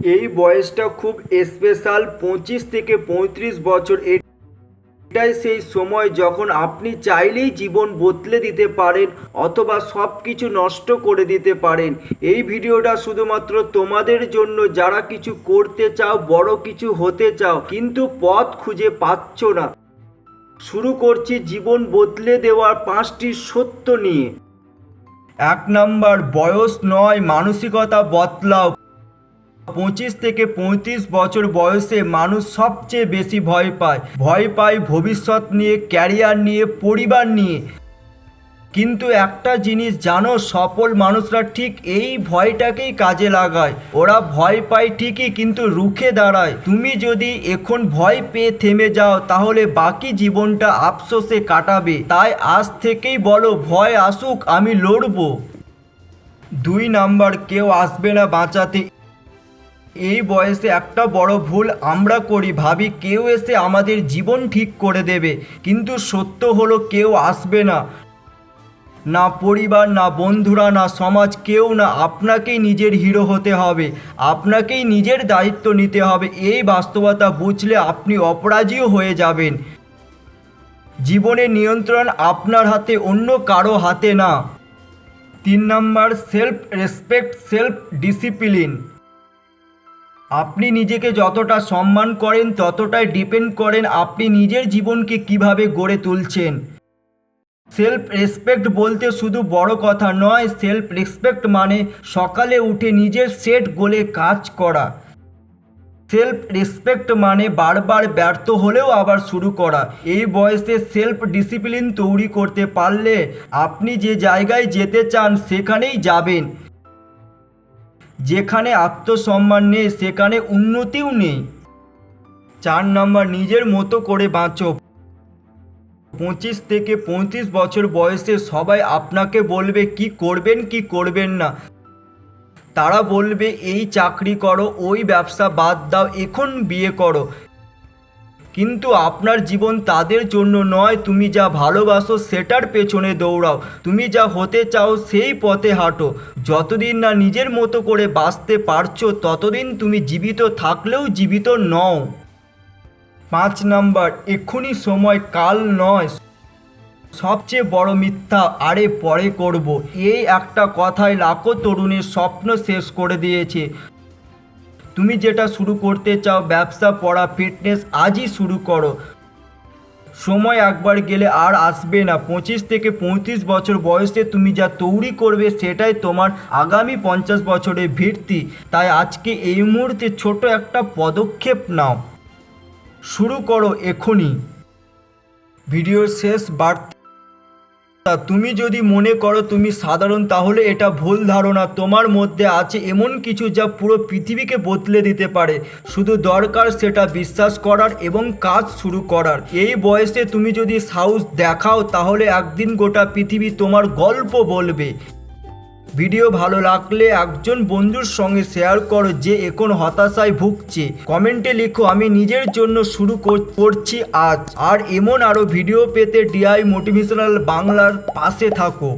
এই বয়সটা খুব স্পেশাল পঁচিশ থেকে পঁয়ত্রিশ বছর। এটাই সেই সময় যখন আপনি চাইলেই জীবন বদলে দিতে পারেন অথবা সব কিছু নষ্ট করে দিতে পারেন। এই ভিডিওটা শুধুমাত্র তোমাদের জন্য, যারা কিছু করতে চাও, বড় কিছু হতে চাও, কিন্তু পথ খুঁজে পাচ্ছ না। শুরু করছি জীবন বদলে দেওয়ার পাঁচটি সত্য নিয়ে। এক নাম্বার, বয়স নয়, মানসিকতা বদলাও। পঁচিশ থেকে পঁয়ত্রিশ বছর বয়সে মানুষ সবচেয়ে বেশি ভয় পায়। ভয় পায় ভবিষ্যৎ নিয়ে, ক্যারিয়ার নিয়ে, পরিবার নিয়ে। কিন্তু একটা জিনিস জানো, সফল মানুষরা ঠিক এই ভয়টাকেই কাজে লাগায়। ওরা ভয় পায় ঠিকই, কিন্তু রুখে দাঁড়ায়। তুমি যদি এখন ভয় পেয়ে থেমে যাও, তাহলে বাকি জীবনটা আফসোসে কাটাবে। তাই আজ থেকেই বলো, ভয় আসুক, আমি লড়বো। দুই নাম্বার, কেউ আসবে না বাঁচাতে। এই বয়সে একটা বড় ভুল আমরা করি, ভাবি কেউ এসে আমাদের জীবন ঠিক করে দেবে, কিন্তু সত্য হলো কেউ আসবে না। না পরিবার, না বন্ধুরা, না সমাজ, কেউ না, আপনাকেই নিজের হিরো হতে হবে, আপনাকেই নিজের দায়িত্ব নিতে হবে, এই বাস্তবতা বুঝলে আপনি অপরাজীয় হয়ে যাবেন। জীবনের নিয়ন্ত্রণ আপনার হাতে, অন্য কারও হাতে না। তিন number self respect self discipline আপনি নিজেকে যতটা সম্মান করেন, ততটাই ডিপেন্ড করেন আপনি নিজের জীবনকে কীভাবে গড়ে তুলছেন। সেলফ রেসপেক্ট বলতে শুধু বড় কথা নয় সেলফ রেসপেক্ট মানে সকালে উঠে নিজের সেট গোলে কাজ করা। সেলফ রেসপেক্ট মানে বারবার ব্যর্থ হলেও আবার শুরু করা। এই বয়সে সেলফ ডিসিপ্লিন তৈরি করতে পারলে আপনি যে জায়গায় যেতে চান, সেখানেই যাবেন। যেখানে আত্মসম্মান নেই, সেখানে উন্নতিও নেই। চার নম্বর, নিজের মতো করে বাঁচো। পঁচিশ থেকে পঁয়ত্রিশ বছর বয়সে সবাই আপনাকে বলবে, কি করবেন কি করবেন না? তারা বলবে, এই চাকরি করো, ওই ব্যবসা বাদ দাও, এখন বিয়ে করো। কিন্তু আপনার জীবন তাদের জন্য নয়। তুমি যা ভালোবাসো সেটার পেছনে দৌড়াও। তুমি যা হতে চাও সেই পথে হাঁটো। যতদিন না নিজের মতো করে বাঁচতে পারছ, ততদিন তুমি জীবিত থাকলেও জীবিত নও। পাঁচ নাম্বার, এক্ষুনি সময় কাল নয়। সবচেয়ে বড় মিথ্যা, আরে পরে করব। এই একটা কথায় লাখো তরুণের স্বপ্ন শেষ করে দিয়েছে। তুমি যেটা শুরু করতে চাও, ব্যবসা, পড়া ফিটনেস আজই শুরু করো। সময় একবার গেলে আর আসবে না। পঁচিশ থেকে পঁয়ত্রিশ বছর বয়সে তুমি যা তৈরি করবে, সেটাই তোমার আগামী পঞ্চাশ বছরের ভিত্তি। তাই আজকে এই মুহূর্তে ছোট একটা পদক্ষেপ নাও। শুরু করো এখনই। ভিডিওর শেষ বার্তা তুমি যদি মনে করো তুমি সাধারণ, তাহলে এটা ভুল ধারণা। তোমার মধ্যে আছে এমন কিছু যা পুরো পৃথিবীকে বদলে দিতে পারে। শুধু দরকার সেটা বিশ্বাস করার এবং কাজ শুরু করার। এই বয়সে তুমি যদি সাহস দেখাও, তাহলে একদিন গোটা পৃথিবী তোমার গল্প বলবে। ভিডিও ভালো লাগলে একজন বন্ধুর সঙ্গে শেয়ার করো যে এখন হতাশায় ভুগছে। কমেন্টে লিখো, আমি নিজের জন্য শুরু কর- করছি আজ। আর এমন আরও ভিডিও পেতে ডিআই মোটিভেশনাল বাংলার পাশে থাকো।